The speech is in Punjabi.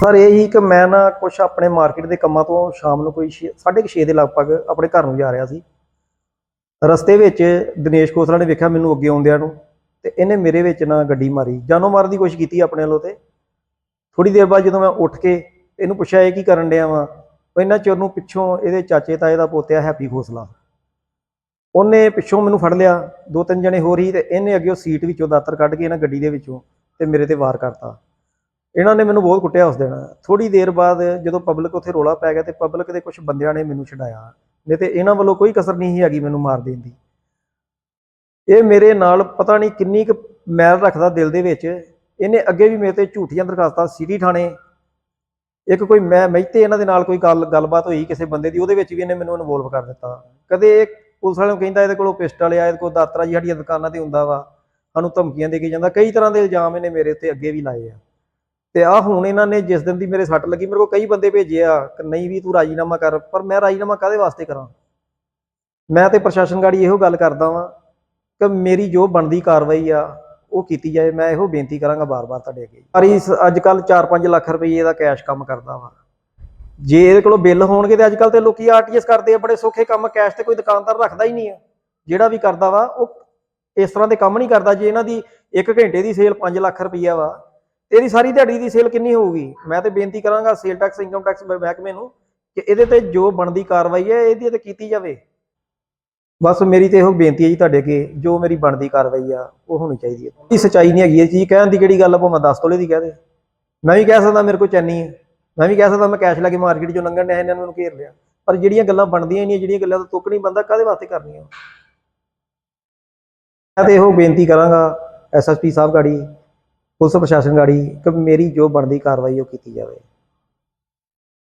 ਸਰ, ਇਹ ਹੀ ਕਿ ਮੈਂ ਨਾ ਕੁਝ ਆਪਣੇ ਮਾਰਕੀਟ ਦੇ ਕੰਮਾਂ ਤੋਂ ਸ਼ਾਮ ਨੂੰ ਕੋਈ 6:30 ਦੇ ਲਗਭਗ ਆਪਣੇ ਘਰ ਨੂੰ ਜਾ ਰਿਹਾ ਸੀ। ਰਸਤੇ ਵਿੱਚ ਦਿਨੇਸ਼ ਖੋਸਲਾ ਨੇ ਵੇਖਿਆ ਮੈਨੂੰ ਅੱਗੇ ਆਉਂਦਿਆਂ ਨੂੰ ਤੇ ਇਹਨੇ ਮੇਰੇ ਵਿੱਚ ਨਾ ਗੱਡੀ ਮਾਰੀ। ਜਾਨੋਂ ਮਾਰਨ ਦੀ ਕੋਸ਼ਿਸ਼ ਕੀਤੀ ਆਪਣੇ ਵੱਲੋਂ ਤੇ। ਥੋੜੀ ਦੇਰ ਬਾਅਦ ਜਦੋਂ ਮੈਂ ਉੱਠ ਕੇ ਇਹਨੂੰ ਪੁੱਛਿਆ, ਇਹ ਕੀ ਕਰਨ ਡਿਆ ਵਾਂ? ਉਹ ਇਹਨਾਂ ਚਿਰ ਨੂੰ ਪਿੱਛੋਂ ਇਹਦੇ ਚਾਚੇ ਤਾਏ ਦਾ ਪੋਤਿਆ ਹੈਪੀ ਖੋਸਲਾ ਉਹਨੇ ਪਿੱਛੋਂ ਮੈਨੂੰ ਫੜ ਲਿਆ, ਦੋ ਤਿੰਨ ਜਣੇ ਹੋਰ ਹੀ ਤੇ ਇਹਨੇ ਅੱਗੇ ਉਹ ਸੀਟ ਵਿੱਚੋਂ ਦਾਤਰ ਕੱਢ ਕੇ ਇਹਨਾਂ ਗੱਡੀ ਦੇ ਵਿੱਚੋਂ ਤੇ ਮੇਰੇ ਤੇ ਵਾਰ ਕਰਤਾ। ਇਹਨਾਂ ਨੇ ਮੈਨੂੰ ਬਹੁਤ ਕੁੱਟਿਆ ਉਸ ਦਿਨ। ਥੋੜੀ ਦੇਰ ਬਾਅਦ ਜਦੋਂ ਪਬਲਿਕ ਉੱਥੇ ਰੋਲਾ ਪੈ ਗਿਆ ਤੇ ਪਬਲਿਕ ਦੇ ਕੁਝ ਬੰਦਿਆਂ ਨੇ ਮੈਨੂੰ ਛਡਾਇਆ। ਨਹੀਂ ਤੇ ਇਹਨਾਂ ਵੱਲੋਂ ਕੋਈ ਕਸਰ ਨਹੀਂ ਸੀ ਹੈਗੀ ਮੈਨੂੰ ਮਾਰ ਦੇਣ ਦੀ। ਇਹ ਮੇਰੇ ਨਾਲ ਪਤਾ ਨਹੀਂ ਕਿੰਨੀ ਕੁ ਮੈਲ ਰੱਖਦਾ ਦਿਲ ਦੇ ਵਿੱਚ। ਇਹਨੇ ਅੱਗੇ ਵੀ ਮੇਰੇ ਤੇ ਝੂਠੀਆਂ ਦਰਖਾਸਤਾਂ ਸਿਟੀ ਥਾਣੇ ਇੱਕ ਕੋਈ ਮੈਂ ਮਹਿਤੇ ਇਹਨਾਂ ਦੇ ਨਾਲ ਕੋਈ ਗੱਲ, ਗੱਲਬਾਤ ਹੋਈ ਕਿਸੇ ਬੰਦੇ ਦੀ, ਉਹਦੇ ਵਿੱਚ ਵੀ ਇਹਨੇ ਮੈਨੂੰ ਇਨਵੋਲਵ ਕਰ ਦਿੱਤਾ। ਕਦੇ ਇਹ ਪੁਲਿਸ ਵਾਲਿਆਂ ਨੂੰ ਕਹਿੰਦਾ ਇਹਦੇ ਕੋਲੋਂ ਪਿਸਟਲ ਆ, ਇਹਦੇ ਕੋਲ ਦਾਤਰਾ ਜੀ ਸਾਡੀਆਂ ਦੁਕਾਨਾਂ ਤੇ ਹੁੰਦਾ ਵਾ। ਸਾਨੂੰ ਧਮਕੀਆਂ ਦੇ ਕੇ ਜਾਂਦਾ। ਕਈ ਤਰ੍ਹਾਂ ਦੇ ਇਲਜ਼ਾਮ ਇਹਨੇ ਮੇਰੇ ਉੱਤੇ ਅੱਗੇ ਵੀ ਲਾਏ ਆ। ਤੇ ਆ ਹੁਣ ਇਹਨਾਂ ਨੇ ਜਿਸ ਦਿਨ ਦੀ ਮੇਰੇ ਸੱਟ ਲੱਗੀ, ਮੇਰੇ ਕੋਲ ਕਈ ਬੰਦੇ ਭੇਜੇ ਆ ਕਿ ਨਹੀਂ ਵੀ ਤੂੰ ਰਾਜੀਨਾਮਾ ਕਰ, ਪਰ ਮੈਂ ਰਾਜੀਨਾਮਾ ਕਾਦੇ ਵਾਸਤੇ ਕਰਾਂ? ਮੈਂ ਤੇ ਪ੍ਰਸ਼ਾਸਨ ਗਾੜੀ ਇਹੋ ਗੱਲ ਕਰਦਾ ਵਾਂ ਕਿ ਮੇਰੀ ਜੋ ਬਣਦੀ ਕਾਰਵਾਈ ਆ, ਉਹ ਕੀਤੀ ਜਾਏ, ਮੈਂ ਇਹੋ ਬੇਨਤੀ ਕਰਾਂਗਾ ਬਾਰ-ਬਾਰ ਤੁਹਾਡੇ ਅੱਗੇ। ਪਰ ਇਸ ਅੱਜ ਕੱਲ 4-5 ਲੱਖ ਰੁਪਏ ਦਾ ਕੈਸ਼ ਕੰਮ ਕਰਦਾ ਵਾ। ਜੇ ਇਹਦੇ ਕੋਲੋਂ ਬਿੱਲ ਹੋਣਗੇ ਤੇ ਅੱਜ ਕੱਲ ਤੇ ਲੋਕੀ ਆਰਟੀਐਸ ਕਰਦੇ ਆ, ਬੜੇ ਸੌਖੇ ਕੰਮ, ਕੈਸ਼ ਤੇ ਕੋਈ ਦੁਕਾਨਦਾਰ ਰੱਖਦਾ ਹੀ ਨਹੀਂ ਆ। ਜਿਹੜਾ ਵੀ ਕਰਦਾ ਵਾ, ਉਹ ਇਸ ਤਰ੍ਹਾਂ ਦੇ ਕੰਮ ਨਹੀਂ ਕਰਦਾ, ਜੇ ਇਹਨਾਂ ਦੀ 1 ਘੰਟੇ ਦੀ ਸੇਲ 5 ਲੱਖ ਰੁਪਈਆ ਵਾ ਇਹਦੀ ਸਾਰੀ ਦਿਹਾੜੀ ਦੀ ਸੇਲ ਕਿੰਨੀ ਹੋਊਗੀ? ਮੈਂ ਤੇ ਬੇਨਤੀ ਕਰਾਂਗਾ ਸੇਲ ਟੈਕਸ ਇਨਕਮ ਟੈਕਸ ਮਹਿਕਮੇ ਨੂੰ ਕਿ ਇਹਦੇ ਤੇ ਜੋ ਬਣਦੀ ਕਾਰਵਾਈ ਹੈ, ਇਹਦੀ ਤੇ ਕੀਤੀ ਜਾਵੇ। ਬਸ ਮੇਰੀ ਤੇ ਇਹੋ ਬੇਨਤੀ ਹੈ ਜੀ ਤੁਹਾਡੇ ਅੱਗੇ, ਜੋ ਮੇਰੀ ਬਣਦੀ ਕਾਰਵਾਈ ਆ, ਉਹ ਹੋਣੀ ਚਾਹੀਦੀ ਹੈ। ਇਹ ਸੱਚਾਈ ਨਹੀਂ ਹੈਗੀ ਇਹ ਚੀਜ਼, ਕਹਿਣ ਦੀ ਕਿਹੜੀ ਗੱਲ ਆ, ਭਾਵੇਂ 10 ਤੋਲੇ ਦੀ ਕਹਿ ਦੇ। ਮੈਂ ਵੀ ਕਹਿ ਸਕਦਾ ਮੇਰੇ ਕੋਲ ਚੈਨੀ ਹੈ ਮੈਂ ਵੀ ਕਹਿ ਸਕਦਾ ਮੈਂ ਕੈਸ਼ ਲੈ ਕੇ ਮਾਰਕੀਟ ਚੋਂ ਲੰਘਣ ਡਿਆ ਇਹਨਾਂ ਨੂੰ ਮੈਨੂੰ ਘੇਰ ਲਿਆ। ਪਰ ਜਿਹੜੀਆਂ ਗੱਲਾਂ ਬਣਦੀਆਂ ਹੀ ਨਹੀਂ, ਜਿਹੜੀਆਂ ਗੱਲਾਂ ਤੋਂ ਤੁੱਕ ਨਹੀਂ ਬੰਦਾ ਕਾਹਦੇ ਵਾਸਤੇ ਕਰਨੀਆਂ? ਮੈਂ ਤੇ ਇਹੋ ਬੇਨਤੀ ਕਰਾਂਗਾ ਐਸਐਸਪੀ ਸਾਹਿਬ ਗਾੜੀ ਪੁਲਿਸ ਪ੍ਰਸ਼ਾਸਨ ਗਾੜੀ ਕਿ ਮੇਰੀ ਜੋ ਬਣਦੀ ਕਾਰਵਾਈ ਉਹ ਕੀਤੀ ਜਾਵੇ।